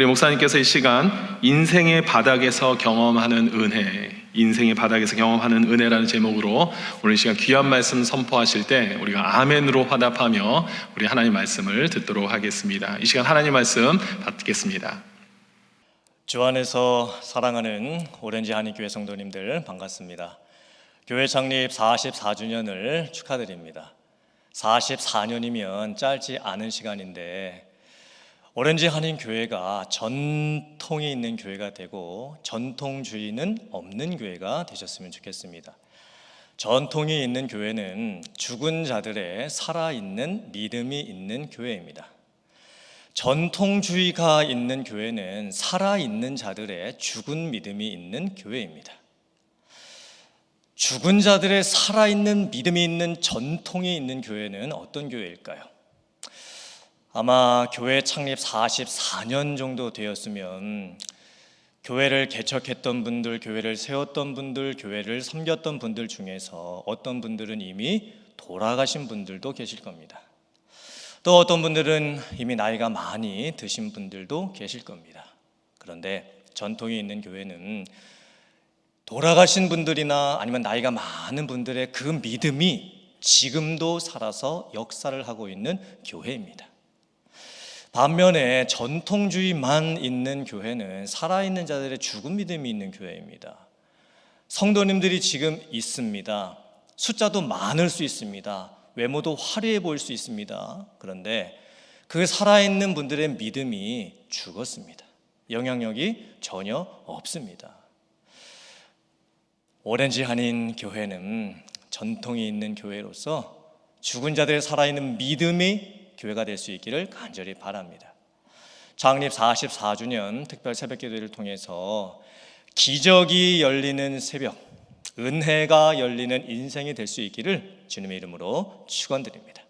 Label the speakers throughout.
Speaker 1: 우리 목사님께서 이 시간 인생의 바닥에서 경험하는 은혜, 인생의 바닥에서 경험하는 은혜라는 제목으로 오늘 이 시간 귀한 말씀 선포하실 때 우리가 아멘으로 화답하며 우리 하나님 말씀을 듣도록 하겠습니다. 이 시간 하나님 말씀 받겠습니다.
Speaker 2: 주 안에서 사랑하는 오렌지 한인교회 성도님들 반갑습니다. 교회 창립 44주년을 축하드립니다. 44년이면 짧지 않은 시간인데 오렌지 한인 교회가 전통이 있는 교회가 되고 전통주의는 없는 교회가 되셨으면 좋겠습니다. 전통이 있는 교회는 죽은 자들의 살아있는 믿음이 있는 교회입니다. 전통주의가 있는 교회는 살아있는 자들의 죽은 믿음이 있는 교회입니다. 죽은 자들의 살아있는 믿음이 있는 전통이 있는 교회는 어떤 교회일까요? 아마 교회 창립 44년 정도 되었으면 교회를 개척했던 분들, 교회를 세웠던 분들, 교회를 섬겼던 분들 중에서 어떤 분들은 이미 돌아가신 분들도 계실 겁니다. 또 어떤 분들은 이미 나이가 많이 드신 분들도 계실 겁니다. 그런데 전통이 있는 교회는 돌아가신 분들이나 아니면 나이가 많은 분들의 그 믿음이 지금도 살아서 역사를 하고 있는 교회입니다. 반면에 전통주의만 있는 교회는 살아있는 자들의 죽은 믿음이 있는 교회입니다. 성도님들이 지금 있습니다. 숫자도 많을 수 있습니다. 외모도 화려해 보일 수 있습니다. 그런데 그 살아있는 분들의 믿음이 죽었습니다. 영향력이 전혀 없습니다. 오렌지 한인 교회는 전통이 있는 교회로서 죽은 자들의 살아있는 믿음이 교회가 될 수 있기를 간절히 바랍니다. 창립 44주년 특별 새벽 기도를 통해서 기적이 열리는 새벽, 은혜가 열리는 인생이 될 수 있기를 주님의 이름으로 축원드립니다.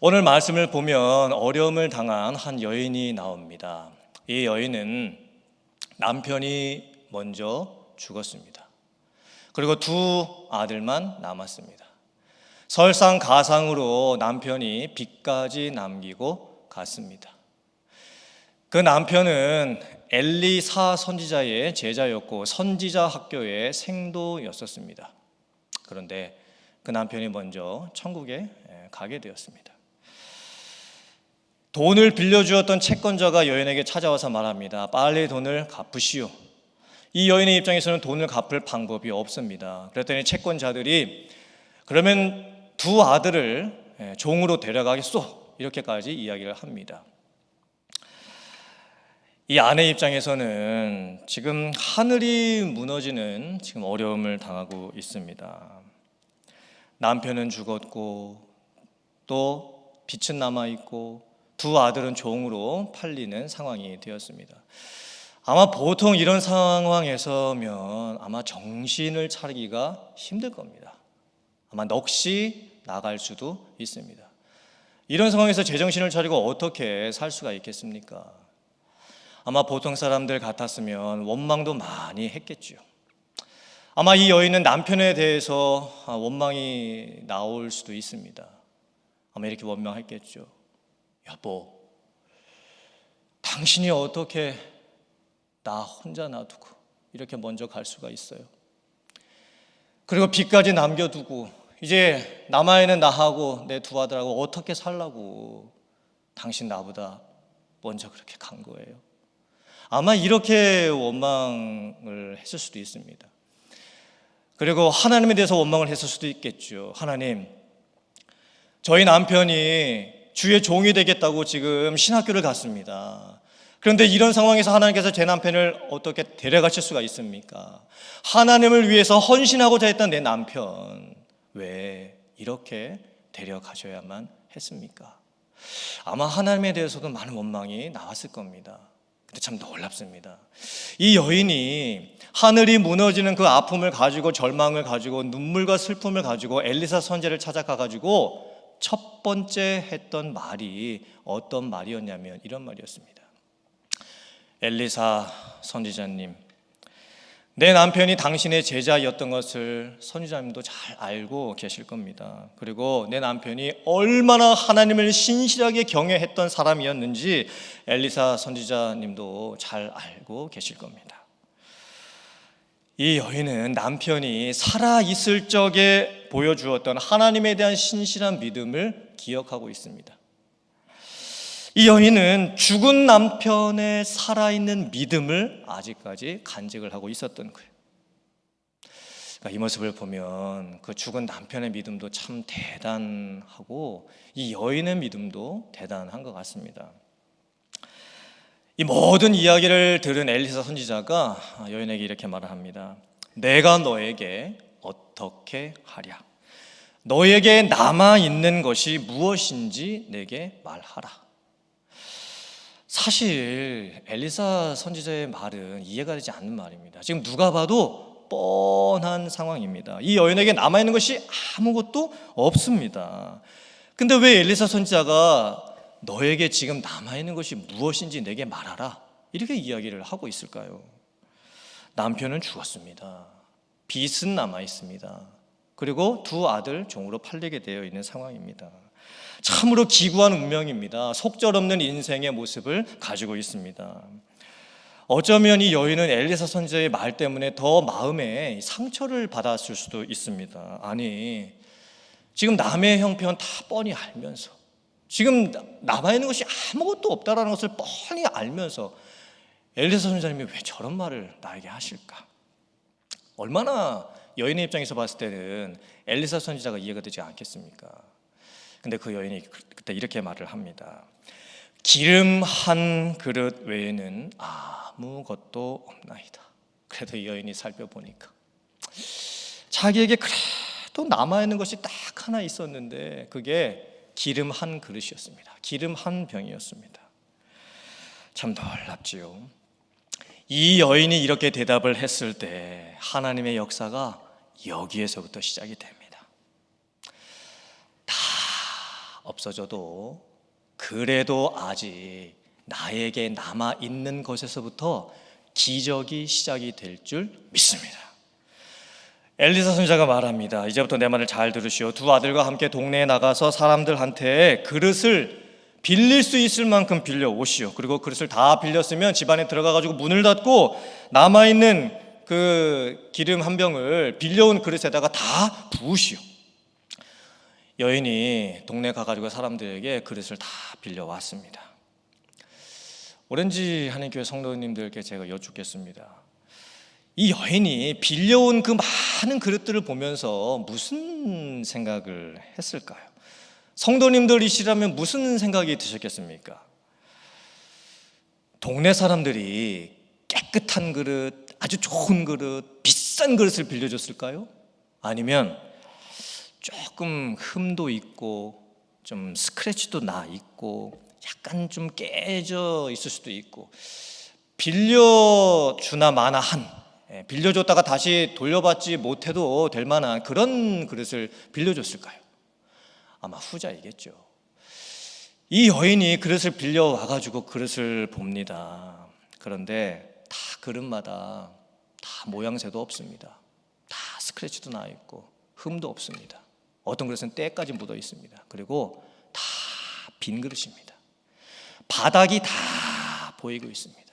Speaker 2: 오늘 말씀을 보면 어려움을 당한 한 여인이 나옵니다. 이 여인은 남편이 먼저 죽었습니다. 그리고 두 아들만 남았습니다. 설상 가상으로 남편이 빚까지 남기고 갔습니다. 그 남편은 엘리사 선지자의 제자였고 선지자 학교의 생도였었습니다. 그런데 그 남편이 먼저 천국에 가게 되었습니다. 돈을 빌려주었던 채권자가 여인에게 찾아와서 말합니다. 빨리 돈을 갚으시오. 이 여인의 입장에서는 돈을 갚을 방법이 없습니다. 그랬더니 채권자들이 그러면 두 아들을 종으로 데려가겠소. 이렇게까지 이야기를 합니다. 이 아내 입장에서는 지금 하늘이 무너지는 지금 어려움을 당하고 있습니다. 남편은 죽었고 또 빚은 남아 있고 두 아들은 종으로 팔리는 상황이 되었습니다. 아마 보통 이런 상황에서면 아마 정신을 차리기가 힘들 겁니다. 아마 넋이 나갈 수도 있습니다. 이런 상황에서 제정신을 차리고 어떻게 살 수가 있겠습니까? 아마 보통 사람들 같았으면 원망도 많이 했겠죠. 아마 이 여인은 남편에 대해서 원망이 나올 수도 있습니다. 아마 이렇게 원망했겠죠. 여보, 당신이 어떻게 나 혼자 놔두고 이렇게 먼저 갈 수가 있어요. 그리고 빚까지 남겨두고 이제 남아있는 나하고 내 두 아들하고 어떻게 살라고 당신 나보다 먼저 그렇게 간 거예요. 아마 이렇게 원망을 했을 수도 있습니다. 그리고 하나님에 대해서 원망을 했을 수도 있겠죠. 하나님, 저희 남편이 주의 종이 되겠다고 지금 신학교를 갔습니다. 그런데 이런 상황에서 하나님께서 제 남편을 어떻게 데려가실 수가 있습니까? 하나님을 위해서 헌신하고자 했던 내 남편, 왜 이렇게 데려가셔야만 했습니까? 아마 하나님에 대해서도 많은 원망이 나왔을 겁니다. 근데 참 놀랍습니다. 이 여인이 하늘이 무너지는 그 아픔을 가지고 절망을 가지고 눈물과 슬픔을 가지고 엘리사 선제를 찾아가 가지고 첫 번째 했던 말이 어떤 말이었냐면 이런 말이었습니다. 엘리사 선지자님, 내 남편이 당신의 제자였던 것을 선지자님도 잘 알고 계실 겁니다. 그리고 내 남편이 얼마나 하나님을 신실하게 경외했던 사람이었는지 엘리사 선지자님도 잘 알고 계실 겁니다. 이 여인은 남편이 살아 있을 적에 보여주었던 하나님에 대한 신실한 믿음을 기억하고 있습니다. 이 여인은 죽은 남편의 살아있는 믿음을 아직까지 간직을 하고 있었던 거예요. 그러니까 이 모습을 보면 그 죽은 남편의 믿음도 참 대단하고 이 여인의 믿음도 대단한 것 같습니다. 이 모든 이야기를 들은 엘리사 선지자가 여인에게 이렇게 말을 합니다. 내가 너에게 어떻게 하랴? 너에게 남아 있는 것이 무엇인지 내게 말하라. 사실 엘리사 선지자의 말은 이해가 되지 않는 말입니다. 지금 누가 봐도 뻔한 상황입니다. 이 여인에게 남아 있는 것이 아무것도 없습니다. 근데 왜 엘리사 선지자가 너에게 지금 남아 있는 것이 무엇인지 내게 말하라 이렇게 이야기를 하고 있을까요? 남편은 죽었습니다. 빚은 남아 있습니다. 그리고 두 아들 종으로 팔리게 되어 있는 상황입니다. 참으로 기구한 운명입니다. 속절없는 인생의 모습을 가지고 있습니다. 어쩌면 이 여인은 엘리사 선지자의 말 때문에 더 마음에 상처를 받았을 수도 있습니다. 아니, 지금 남의 형편 다 뻔히 알면서 지금 남아 있는 것이 아무것도 없다라는 것을 뻔히 알면서 엘리사 선지자님이 왜 저런 말을 나에게 하실까? 얼마나 여인의 입장에서 봤을 때는 엘리사 선지자가 이해가 되지 않겠습니까? 근데 그 여인이 그때 이렇게 말을 합니다. 기름 한 그릇 외에는 아무것도 없나이다. 그래도 이 여인이 살펴보니까 자기에게 그래도 남아 있는 것이 딱 하나 있었는데 그게 기름 한 그릇이었습니다. 기름 한 병이었습니다. 참 놀랍지요. 이 여인이 이렇게 대답을 했을 때 하나님의 역사가 여기에서부터 시작이 됩니다. 다 없어져도 그래도 아직 나에게 남아 있는 것에서부터 기적이 시작이 될 줄 믿습니다. 엘리사 선지자가 말합니다. 이제부터 내 말을 잘 들으시오. 두 아들과 함께 동네에 나가서 사람들한테 그릇을 빌릴 수 있을 만큼 빌려 오시오. 그리고 그릇을 다 빌렸으면 집안에 들어가 가지고 문을 닫고 남아 있는 그 기름 한 병을 빌려온 그릇에다가 다 부으시오. 여인이 동네 가가지고 사람들에게 그릇을 다 빌려왔습니다. 오렌지 한인교회 성도님들께 제가 여쭙겠습니다. 이 여인이 빌려온 그 많은 그릇들을 보면서 무슨 생각을 했을까요? 성도님들이시라면 무슨 생각이 드셨겠습니까? 동네 사람들이 깨끗한 그릇, 아주 좋은 그릇, 비싼 그릇을 빌려줬을까요? 아니면 조금 흠도 있고 좀 스크래치도 나 있고 약간 좀 깨져 있을 수도 있고 빌려 주나 마나 한 예, 빌려줬다가 다시 돌려받지 못해도 될 만한 그런 그릇을 빌려줬을까요? 아마 후자이겠죠. 이 여인이 그릇을 빌려와 가지고 그릇을 봅니다. 그런데 다 그릇마다 다 모양새도 없습니다. 다 스크래치도 나 있고 흠도 없습니다. 어떤 그릇은 때까지 묻어 있습니다. 그리고 다 빈 그릇입니다. 바닥이 다 보이고 있습니다.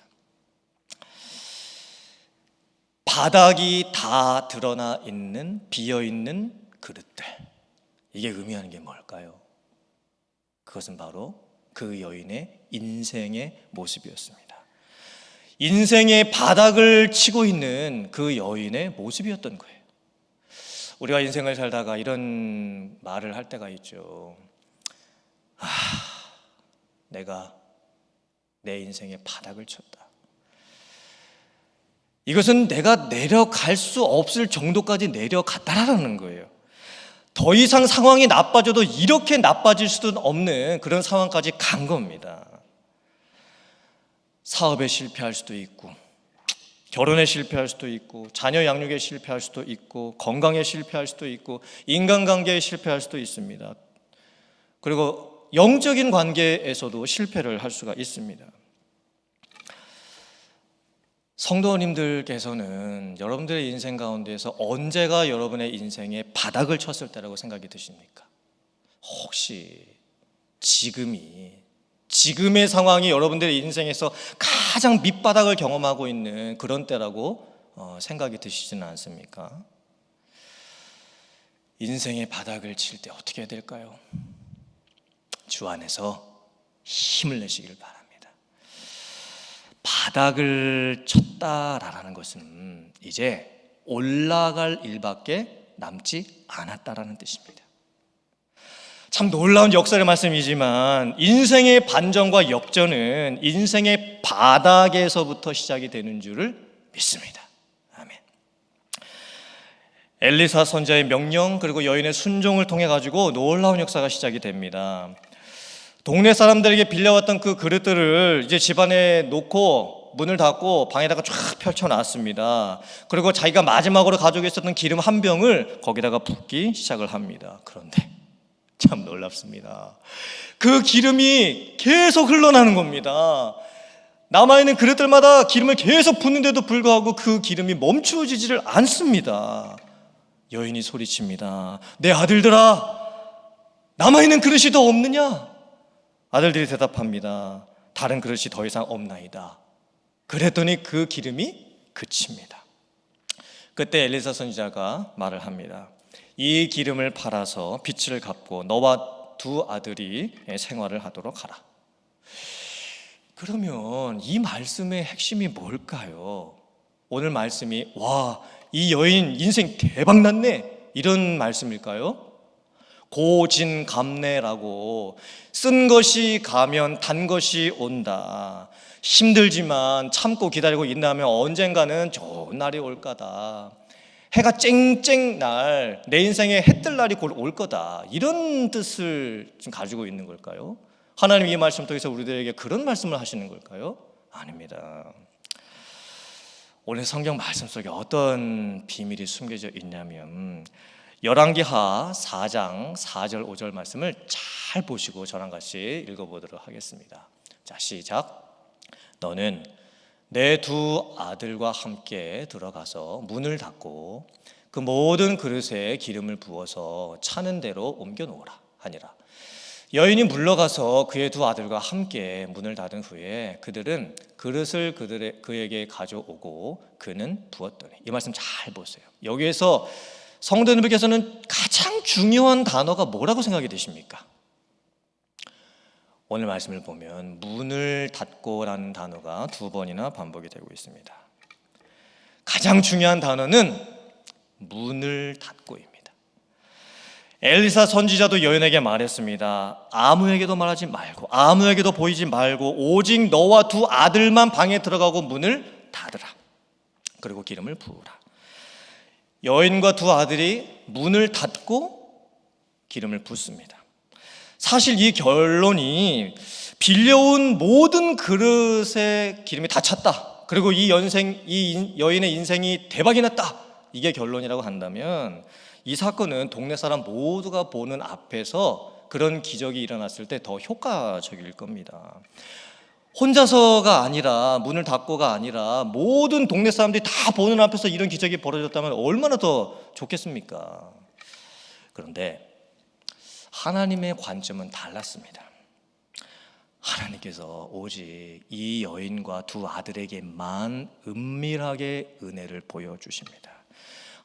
Speaker 2: 바닥이 다 드러나 있는 비어 있는 그릇들. 이게 의미하는 게 뭘까요? 그것은 바로 그 여인의 인생의 모습이었습니다. 인생의 바닥을 치고 있는 그 여인의 모습이었던 거예요. 우리가 인생을 살다가 이런 말을 할 때가 있죠. 아, 내가 내 인생의 바닥을 쳤다. 이것은 내가 내려갈 수 없을 정도까지 내려갔다라는 거예요. 더 이상 상황이 나빠져도 이렇게 나빠질 수는 없는 그런 상황까지 간 겁니다. 사업에 실패할 수도 있고, 결혼에 실패할 수도 있고, 자녀 양육에 실패할 수도 있고, 건강에 실패할 수도 있고, 인간관계에 실패할 수도 있습니다. 그리고 영적인 관계에서도 실패를 할 수가 있습니다. 성도님들께서는 여러분들의 인생 가운데에서 언제가 여러분의 인생에 바닥을 쳤을 때라고 생각이 드십니까? 혹시 지금이 지금의 상황이 여러분들의 인생에서 가장 밑바닥을 경험하고 있는 그런 때라고 어, 생각이 드시지는 않습니까? 인생의 바닥을 칠 때 어떻게 해야 될까요? 주 안에서 힘을 내시길 바랍니다. 바닥을 쳤다라는 것은 이제 올라갈 일밖에 남지 않았다라는 뜻입니다. 참 놀라운 역사의 말씀이지만 인생의 반전과 역전은 인생의 바닥에서부터 시작이 되는 줄을 믿습니다. 아멘. 엘리사 선자의 명령 그리고 여인의 순종을 통해 가지고 놀라운 역사가 시작이 됩니다. 동네 사람들에게 빌려왔던 그 그릇들을 이제 집안에 놓고 문을 닫고 방에다가 쫙 펼쳐놨습니다. 그리고 자기가 마지막으로 가지고 있었던 기름 한 병을 거기다가 붓기 시작을 합니다. 그런데 참 놀랍습니다. 그 기름이 계속 흘러나는 겁니다. 남아있는 그릇들마다 기름을 계속 붓는데도 불구하고 그 기름이 멈추어지지를 않습니다. 여인이 소리칩니다. 내 아들들아, 남아있는 그릇이 더 없느냐? 아들들이 대답합니다. 다른 그릇이 더 이상 없나이다. 그랬더니 그 기름이 그칩니다. 그때 엘리사 선지자가 말을 합니다. 이 기름을 팔아서 빚을 갚고 너와 두 아들이 생활을 하도록 하라. 그러면 이 말씀의 핵심이 뭘까요? 오늘 말씀이 와, 이 여인 인생 대박 났네. 이런 말씀일까요? 고진감래라고 쓴 것이 가면 단 것이 온다. 힘들지만 참고 기다리고 인내하면 언젠가는 좋은 날이 올 거다. 해가 쨍쨍 날, 내 인생에 해 뜰 날이 곧 올 거다. 이런 뜻을 지금 가지고 있는 걸까요? 하나님 이 말씀 통해서 우리들에게 그런 말씀을 하시는 걸까요? 아닙니다. 오늘 성경 말씀 속에 어떤 비밀이 숨겨져 있냐면 열왕기하 4장 4절 5절 말씀을 잘 보시고 저랑 같이 읽어보도록 하겠습니다. 자 시작. 너는 내 두 아들과 함께 들어가서 문을 닫고 그 모든 그릇에 기름을 부어서 차는 대로 옮겨 놓으라 하니라. 여인이 물러가서 그의 두 아들과 함께 문을 닫은 후에 그들은 그릇을 그들의, 그에게 가져오고 그는 부었더니 이 말씀 잘 보세요. 여기에서 성도님들께서는 가장 중요한 단어가 뭐라고 생각이 되십니까? 오늘 말씀을 보면 문을 닫고라는 단어가 두 번이나 반복이 되고 있습니다. 가장 중요한 단어는 문을 닫고입니다. 엘리사 선지자도 여인에게 말했습니다. 아무에게도 말하지 말고 아무에게도 보이지 말고 오직 너와 두 아들만 방에 들어가고 문을 닫으라. 그리고 기름을 부으라. 여인과 두 아들이 문을 닫고 기름을 붓습니다. 사실 이 결론이 빌려온 모든 그릇에 기름이 다 찼다. 그리고 이 연생 이 여인의 인생이 대박이 났다. 이게 결론이라고 한다면 이 사건은 동네 사람 모두가 보는 앞에서 그런 기적이 일어났을 때 더 효과적일 겁니다. 혼자서가 아니라 문을 닫고가 아니라 모든 동네 사람들이 다 보는 앞에서 이런 기적이 벌어졌다면 얼마나 더 좋겠습니까? 그런데 하나님의 관점은 달랐습니다. 하나님께서 오직 이 여인과 두 아들에게만 은밀하게 은혜를 보여주십니다.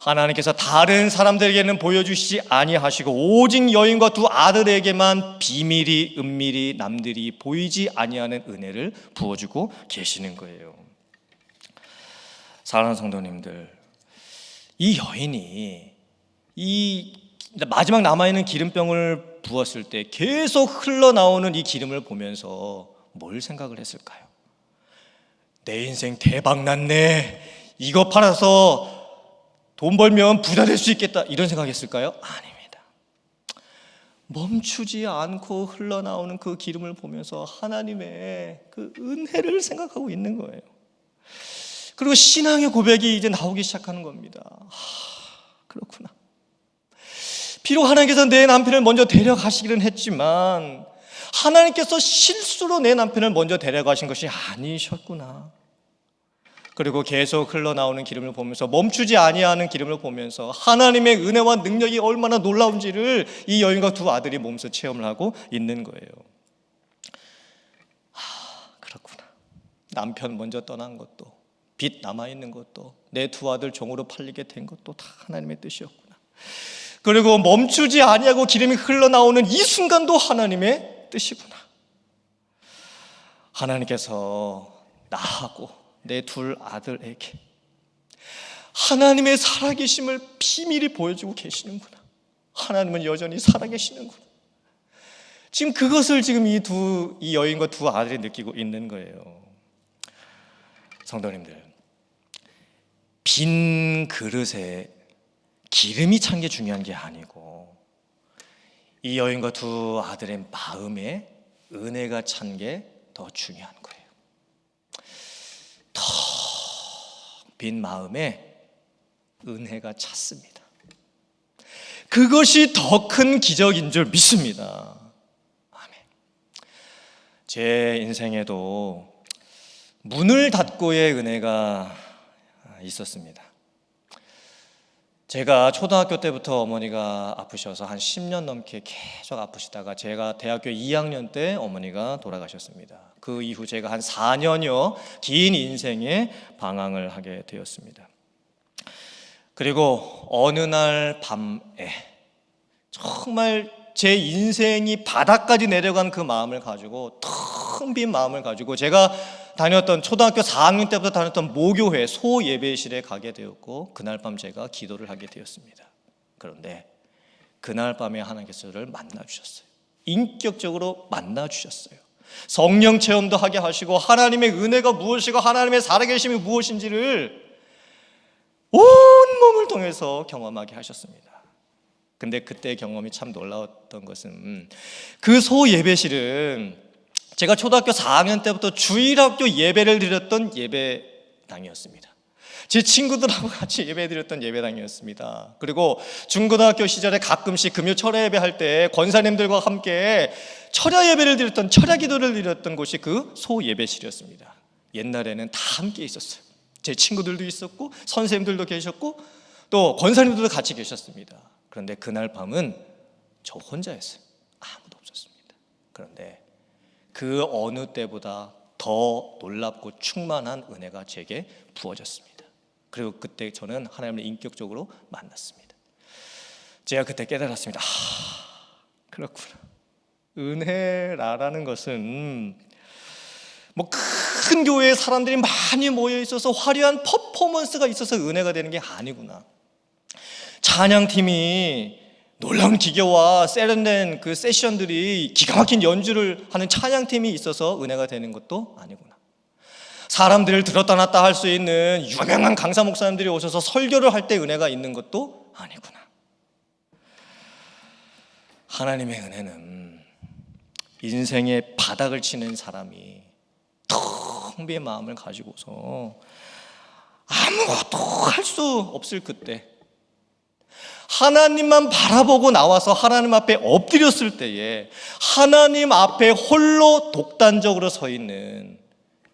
Speaker 2: 하나님께서 다른 사람들에게는 보여주시지 아니하시고 오직 여인과 두 아들에게만 비밀이 은밀히 남들이 보이지 아니하는 은혜를 부어주고 계시는 거예요. 사랑하는 성도님들, 이 여인이 이 마지막 남아있는 기름병을 부었을 때 계속 흘러나오는 이 기름을 보면서 뭘 생각을 했을까요? 내 인생 대박 났네. 이거 팔아서 돈 벌면 부자 될 수 있겠다. 이런 생각했을까요? 아닙니다. 멈추지 않고 흘러나오는 그 기름을 보면서 하나님의 그 은혜를 생각하고 있는 거예요. 그리고 신앙의 고백이 이제 나오기 시작하는 겁니다. 하, 그렇구나. 비록 하나님께서 내 남편을 먼저 데려가시기는 했지만 하나님께서 실수로 내 남편을 먼저 데려가신 것이 아니셨구나. 그리고 계속 흘러나오는 기름을 보면서 멈추지 아니하는 기름을 보면서 하나님의 은혜와 능력이 얼마나 놀라운지를 이 여인과 두 아들이 몸소 체험을 하고 있는 거예요. 아, 그렇구나. 남편 먼저 떠난 것도 빚 남아 있는 것도 내 두 아들 종으로 팔리게 된 것도 다 하나님의 뜻이었구나. 그리고 멈추지 아니하고 기름이 흘러나오는 이 순간도 하나님의 뜻이구나. 하나님께서 나하고 내 둘 아들에게 하나님의 살아계심을 비밀히 보여주고 계시는구나. 하나님은 여전히 살아계시는구나. 지금 그것을 지금 이 두 이 여인과 두 아들이 느끼고 있는 거예요. 성도님들, 빈 그릇에 기름이 찬 게 중요한 게 아니고 이 여인과 두 아들의 마음에 은혜가 찬 게 더 중요한 거예요. 텅빈 마음에 은혜가 찼습니다. 그것이 더 큰 기적인 줄 믿습니다. 아멘. 제 인생에도 문을 닫고의 은혜가 있었습니다. 제가 초등학교 때부터 어머니가 아프셔서 한 10년 넘게 계속 아프시다가 제가 대학교 2학년 때 어머니가 돌아가셨습니다. 그 이후 제가 한 4년여 긴 인생에 방황을 하게 되었습니다. 그리고 어느 날 밤에 정말 제 인생이 바닥까지 내려간 그 마음을 가지고 텅 빈 마음을 가지고 제가 다녔던 초등학교 4학년 때부터 다녔던 모교회 소 예배실에 가게 되었고 그날 밤 제가 기도를 하게 되었습니다. 그런데 그날 밤에 하나님께서 저를 만나 주셨어요. 인격적으로 만나 주셨어요. 성령 체험도 하게 하시고 하나님의 은혜가 무엇이고 하나님의 살아계심이 무엇인지를 온 몸을 통해서 경험하게 하셨습니다. 근데 그때 경험이 참 놀라웠던 것은 그 소 예배실은 제가 초등학교 4학년 때부터 주일학교 예배를 드렸던 예배당이었습니다. 제 친구들하고 같이 예배 드렸던 예배당이었습니다. 그리고 중고등학교 시절에 가끔씩 금요 철야 예배 할 때 권사님들과 함께 철야 예배를 드렸던 철야 기도를 드렸던 곳이 그 소 예배실이었습니다. 옛날에는 다 함께 있었어요. 제 친구들도 있었고 선생님들도 계셨고 또 권사님들도 같이 계셨습니다. 그런데 그날 밤은 저 혼자였어요. 아무도 없었습니다. 그런데 그 어느 때보다 더 놀랍고 충만한 은혜가 제게 부어졌습니다. 그리고 그때 저는 하나님을 인격적으로 만났습니다. 제가 그때 깨달았습니다. 아, 그렇구나. 은혜라는 것은 뭐큰 교회에 사람들이 많이 모여 있어서 화려한 퍼포먼스가 있어서 은혜가 되는 게 아니구나. 찬양팀이 놀라운 기교와 세련된 그 세션들이 기가 막힌 연주를 하는 찬양팀이 있어서 은혜가 되는 것도 아니구나. 사람들을 들었다 놨다 할 수 있는 유명한 강사 목사님들이 오셔서 설교를 할 때 은혜가 있는 것도 아니구나. 하나님의 은혜는 인생의 바닥을 치는 사람이 텅빈 마음을 가지고서 아무것도 할 수 없을 그때 하나님만 바라보고 나와서 하나님 앞에 엎드렸을 때에 하나님 앞에 홀로 독단적으로 서 있는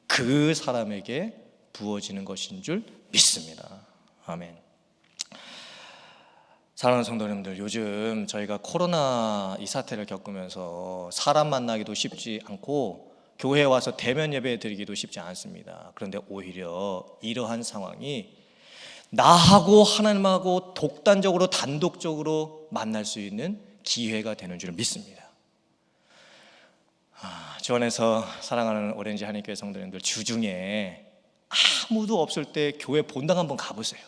Speaker 2: 그 사람에게 부어지는 것인 줄 믿습니다. 아멘. 사랑하는 성도님들, 요즘 저희가 코로나 이 사태를 겪으면서 사람 만나기도 쉽지 않고 교회에 와서 대면 예배 드리기도 쉽지 않습니다. 그런데 오히려 이러한 상황이 나하고 하나님하고 독단적으로 단독적으로 만날 수 있는 기회가 되는 줄 믿습니다. 아, 주원에서 사랑하는 오렌지 한인교회 성도님들 주중에 아무도 없을 때 교회 본당 한번 가보세요.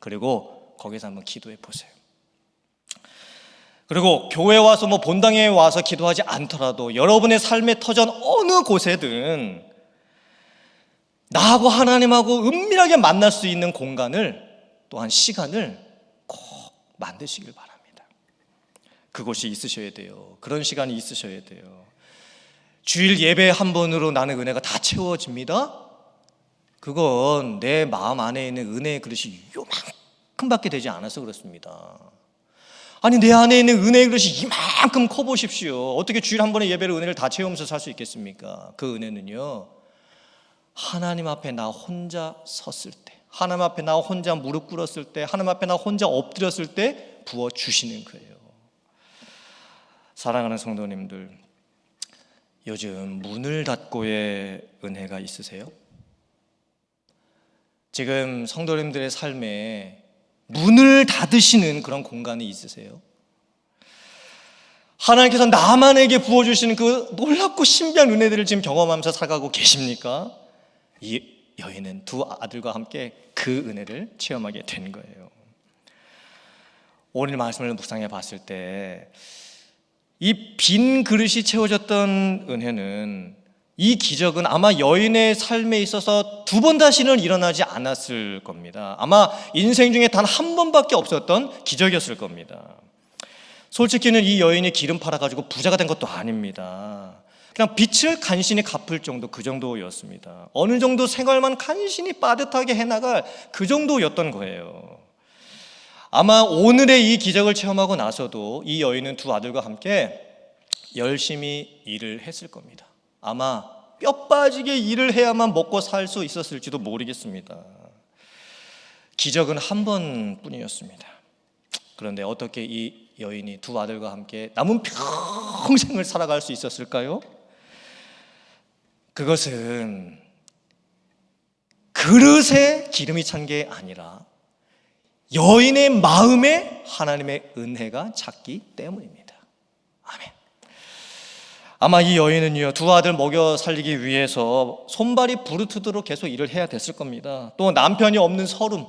Speaker 2: 그리고 거기서 한번 기도해 보세요. 그리고 교회 와서 뭐 본당에 와서 기도하지 않더라도 여러분의 삶의 터전 어느 곳에든 나하고 하나님하고 은밀하게 만날 수 있는 공간을 또한 시간을 꼭 만드시길 바랍니다. 그곳이 있으셔야 돼요. 그런 시간이 있으셔야 돼요. 주일 예배 한 번으로 나는 은혜가 다 채워집니다. 그건 내 마음 안에 있는 은혜의 그릇이 요만큼밖에 되지 않아서 그렇습니다. 아니 내 안에 있는 은혜의 그릇이 이만큼 커 보십시오. 어떻게 주일 한 번의 예배로 은혜를 다 채우면서 살 수 있겠습니까? 그 은혜는요. 하나님 앞에 나 혼자 섰을 때, 하나님 앞에 나 혼자 무릎 꿇었을 때, 하나님 앞에 나 혼자 엎드렸을 때 부어 주시는 거예요. 사랑하는 성도님들, 요즘 문을 닫고의 은혜가 있으세요? 지금 성도님들의 삶에 문을 닫으시는 그런 공간이 있으세요? 하나님께서 나만에게 부어주시는 그 놀랍고 신비한 은혜들을 지금 경험하면서 살아가고 계십니까? 이 여인은 두 아들과 함께 그 은혜를 체험하게 된 거예요. 오늘 말씀을 묵상해 봤을 때 이 빈 그릇이 채워졌던 은혜는 이 기적은 아마 여인의 삶에 있어서 두 번 다시는 일어나지 않았을 겁니다. 아마 인생 중에 단 한 번밖에 없었던 기적이었을 겁니다. 솔직히는 이 여인이 기름 팔아가지고 부자가 된 것도 아닙니다. 그냥 빚을 간신히 갚을 정도 그 정도였습니다. 어느 정도 생활만 간신히 빠듯하게 해나갈 그 정도였던 거예요. 아마 오늘의 이 기적을 체험하고 나서도 이 여인은 두 아들과 함께 열심히 일을 했을 겁니다. 아마 뼈 빠지게 일을 해야만 먹고 살 수 있었을지도 모르겠습니다. 기적은 한 번뿐이었습니다. 그런데 어떻게 이 여인이 두 아들과 함께 남은 평생을 살아갈 수 있었을까요? 그것은 그릇에 기름이 찬 게 아니라 여인의 마음에 하나님의 은혜가 찼기 때문입니다. 아멘. 아마 이 여인은요 두 아들 먹여 살리기 위해서 손발이 부르트도록 계속 일을 해야 됐을 겁니다. 또 남편이 없는 서름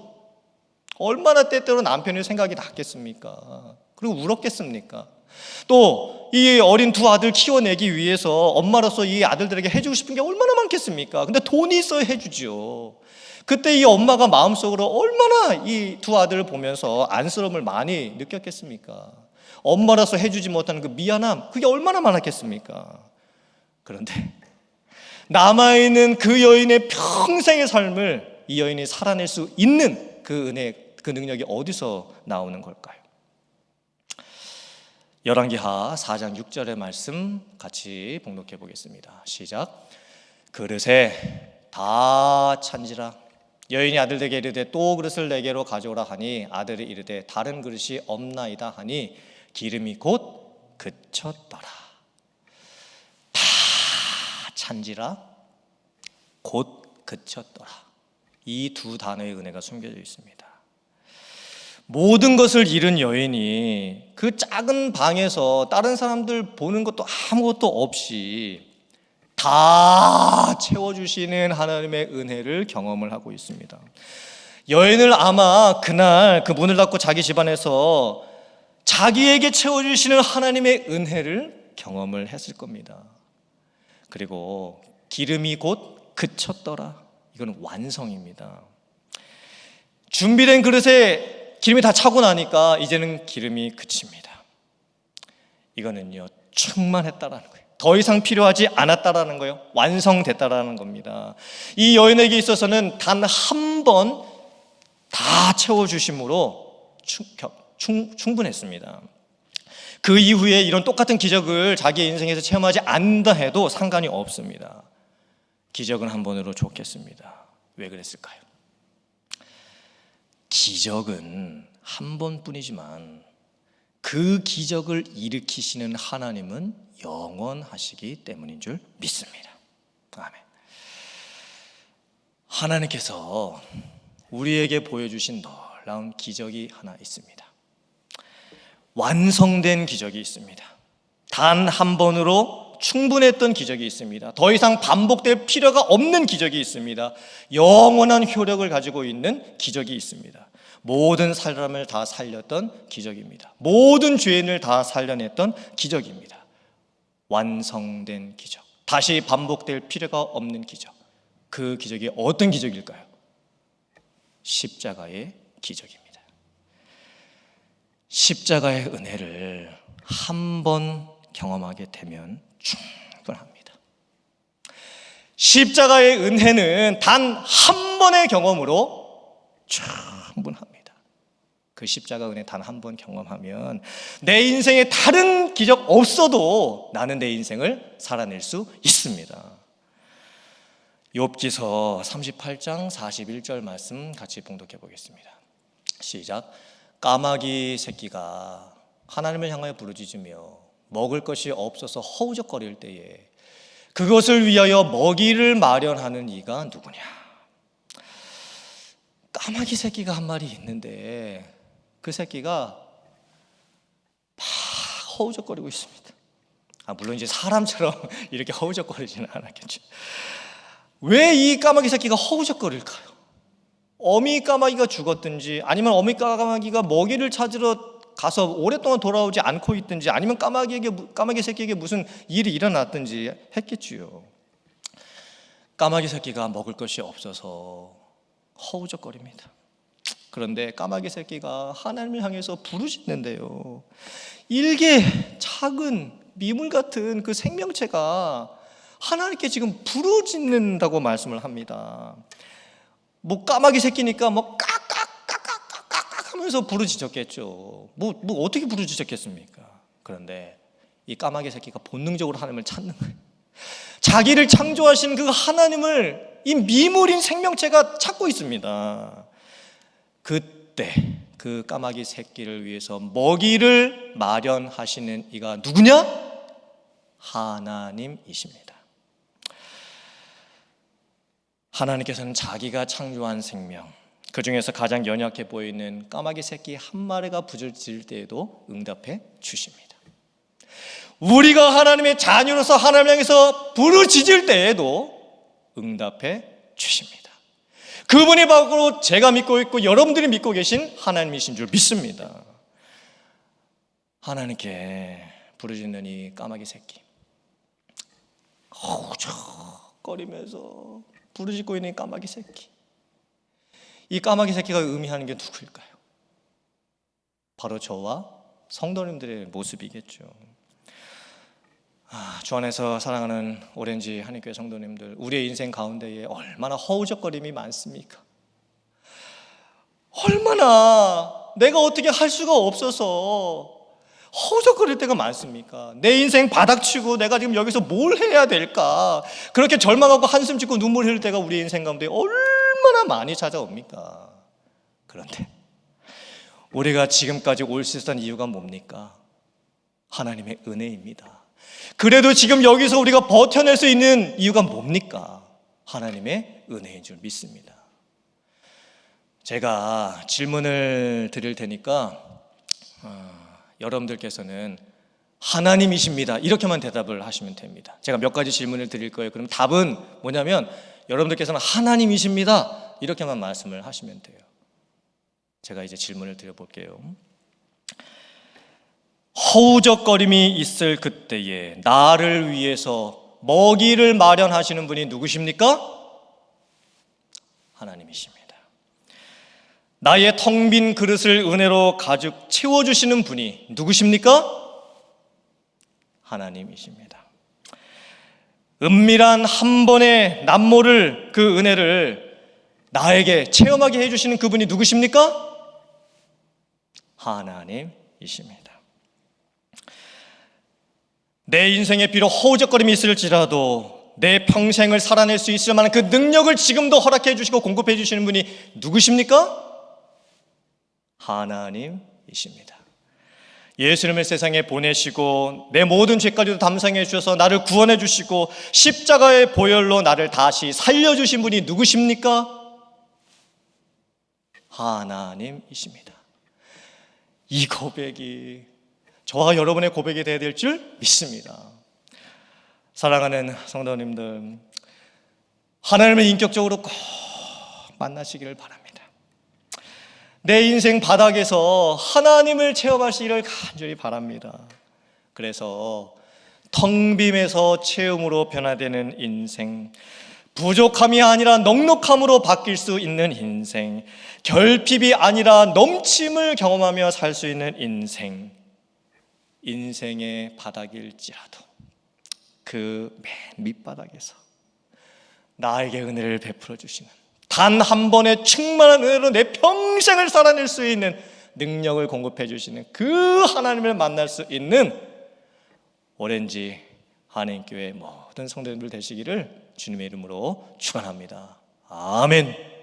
Speaker 2: 얼마나 때때로 남편의 생각이 났겠습니까? 그리고 울었겠습니까? 또 이 어린 두 아들 키워내기 위해서 엄마로서 이 아들들에게 해주고 싶은 게 얼마나 많겠습니까? 근데 돈이 있어야 해주죠. 그때 이 엄마가 마음속으로 얼마나 이 두 아들을 보면서 안쓰러움을 많이 느꼈겠습니까? 엄마라서 해주지 못하는 그 미안함, 그게 얼마나 많았겠습니까? 그런데 남아있는 그 여인의 평생의 삶을 이 여인이 살아낼 수 있는 그 은혜, 그 능력이 어디서 나오는 걸까요? 열왕기하 4장 6절의 말씀 같이 봉독해 보겠습니다. 시작. 그릇에 다 찬지라 여인이 아들에게 이르되 또 그릇을 내게로 가져오라 하니 아들이 이르되 다른 그릇이 없나이다 하니 기름이 곧 그쳤더라. 다 찬지라 곧 그쳤더라. 이 두 단어의 은혜가 숨겨져 있습니다. 모든 것을 잃은 여인이 그 작은 방에서 다른 사람들 보는 것도 아무것도 없이 다 채워주시는 하나님의 은혜를 경험을 하고 있습니다. 여인을 아마 그날 그 문을 닫고 자기 집안에서 자기에게 채워주시는 하나님의 은혜를 경험을 했을 겁니다. 그리고 기름이 곧 그쳤더라. 이건 완성입니다. 준비된 그릇에 기름이 다 차고 나니까 이제는 기름이 그칩니다. 이거는요, 충만했다라는 거예요. 더 이상 필요하지 않았다라는 거예요. 완성됐다라는 겁니다. 이 여인에게 있어서는 단 한 번 다 채워주심으로 충, 충, 충분했습니다. 그 이후에 이런 똑같은 기적을 자기의 인생에서 체험하지 않는다 해도 상관이 없습니다. 기적은 한 번으로 좋겠습니다. 왜 그랬을까요? 기적은 한 번뿐이지만 그 기적을 일으키시는 하나님은 영원하시기 때문인 줄 믿습니다. 아멘. 하나님께서 우리에게 보여주신 놀라운 기적이 하나 있습니다. 완성된 기적이 있습니다. 단 한 번으로 충분했던 기적이 있습니다. 더 이상 반복될 필요가 없는 기적이 있습니다. 영원한 효력을 가지고 있는 기적이 있습니다. 모든 사람을 다 살렸던 기적입니다. 모든 죄인을 다 살려냈던 기적입니다. 완성된 기적. 다시 반복될 필요가 없는 기적. 그 기적이 어떤 기적일까요? 십자가의 기적입니다. 십자가의 은혜를 한 번 경험하게 되면 충분합니다. 십자가의 은혜는 단 한 번의 경험으로 충분합니다. 그 십자가 은혜 단 한 번 경험하면 내 인생에 다른 기적 없어도 나는 내 인생을 살아낼 수 있습니다. 욥기서 38장 41절 말씀 같이 봉독해 보겠습니다. 시작. 까마귀 새끼가 하나님을 향하여 부르짖으며 먹을 것이 없어서 허우적거릴 때에 그것을 위하여 먹이를 마련하는 이가 누구냐? 까마귀 새끼가 한 마리 있는데 그 새끼가 막 허우적거리고 있습니다. 아, 물론 이제 사람처럼 이렇게 허우적거리지는 않았겠죠. 왜 이 까마귀 새끼가 허우적거릴까요? 어미 까마귀가 죽었든지 아니면 어미 까마귀가 먹이를 찾으러 가서 오랫동안 돌아오지 않고 있든지 아니면 까마귀에게 까마귀 새끼에게 무슨 일이 일어났든지 했겠지요. 까마귀 새끼가 먹을 것이 없어서 허우적거립니다. 그런데 까마귀 새끼가 하나님을 향해서 부르짖는데요. 일개 작은 미물 같은 그 생명체가 하나님께 지금 부르짖는다고 말씀을 합니다. 뭐 까마귀 새끼니까 뭐 까까까까까까 하면서 부르짖었겠죠. 뭐, 뭐 어떻게 부르짖었겠습니까? 그런데 이 까마귀 새끼가 본능적으로 하나님을 찾는 거예요. 자기를 창조하신 그 하나님을 이 미물인 생명체가 찾고 있습니다. 그때 그 까마귀 새끼를 위해서 먹이를 마련하시는 이가 누구냐? 하나님이십니다. 하나님께서는 자기가 창조한 생명, 그 중에서 가장 연약해 보이는 까마귀 새끼 한 마리가 부르짖을 때에도 응답해 주십니다. 우리가 하나님의 자녀로서 하나님 향해서 부르짖을 때에도 응답해 주십니다. 그분이 바로 제가 믿고 있고 여러분들이 믿고 계신 하나님이신 줄 믿습니다. 하나님께 부르짖는 이 까마귀 새끼. 허우적거리면서 부르짖고 있는 이 까마귀 새끼. 이 까마귀 새끼가 의미하는 게 누구일까요? 바로 저와 성도님들의 모습이겠죠. 아, 주 안에서 사랑하는 오렌지 한인교회 성도님들, 우리의 인생 가운데에 얼마나 허우적거림이 많습니까? 얼마나 내가 어떻게 할 수가 없어서 허우적거릴 때가 많습니까? 내 인생 바닥치고 내가 지금 여기서 뭘 해야 될까? 그렇게 절망하고 한숨 짓고 눈물 흘릴 때가 우리 인생 가운데 얼마나 많이 찾아옵니까? 그런데 우리가 지금까지 올 수 있었던 이유가 뭡니까? 하나님의 은혜입니다. 그래도 지금 여기서 우리가 버텨낼 수 있는 이유가 뭡니까? 하나님의 은혜인 줄 믿습니다. 제가 질문을 드릴 테니까 어, 여러분들께서는 하나님이십니다. 이렇게만 대답을 하시면 됩니다. 제가 몇 가지 질문을 드릴 거예요. 그럼 답은 뭐냐면 여러분들께서는 하나님이십니다. 이렇게만 말씀을 하시면 돼요. 제가 이제 질문을 드려볼게요. 허우적거림이 있을 그때에 나를 위해서 먹이를 마련하시는 분이 누구십니까? 하나님이십니다. 나의 텅 빈 그릇을 은혜로 가득 채워주시는 분이 누구십니까? 하나님이십니다. 은밀한 한 번의 남모를 그 은혜를 나에게 체험하게 해주시는 그분이 누구십니까? 하나님이십니다. 내 인생에 비록 허우적거림이 있을지라도 내 평생을 살아낼 수 있을 만한 그 능력을 지금도 허락해 주시고 공급해 주시는 분이 누구십니까? 하나님이십니다. 예수님을 세상에 보내시고 내 모든 죄까지도 담상해 주셔서 나를 구원해 주시고 십자가의 보혈로 나를 다시 살려 주신 분이 누구십니까? 하나님이십니다. 이 고백이 저와 여러분의 고백이 되어야 될 줄 믿습니다. 사랑하는 성도님들, 하나님을 인격적으로 꼭 만나시기를 바랍니다. 내 인생 바닥에서 하나님을 체험하시기를 간절히 바랍니다. 그래서 텅 빔에서 체험으로 변화되는 인생, 부족함이 아니라 넉넉함으로 바뀔 수 있는 인생, 결핍이 아니라 넘침을 경험하며 살 수 있는 인생, 인생의 바닥일지라도 그 맨 밑바닥에서 나에게 은혜를 베풀어 주시는 단 한 번의 충만한 은혜로 내 평생을 살아낼 수 있는 능력을 공급해 주시는 그 하나님을 만날 수 있는 오렌지 한인교회 모든 성도님들 되시기를 주님의 이름으로 축원합니다. 아멘.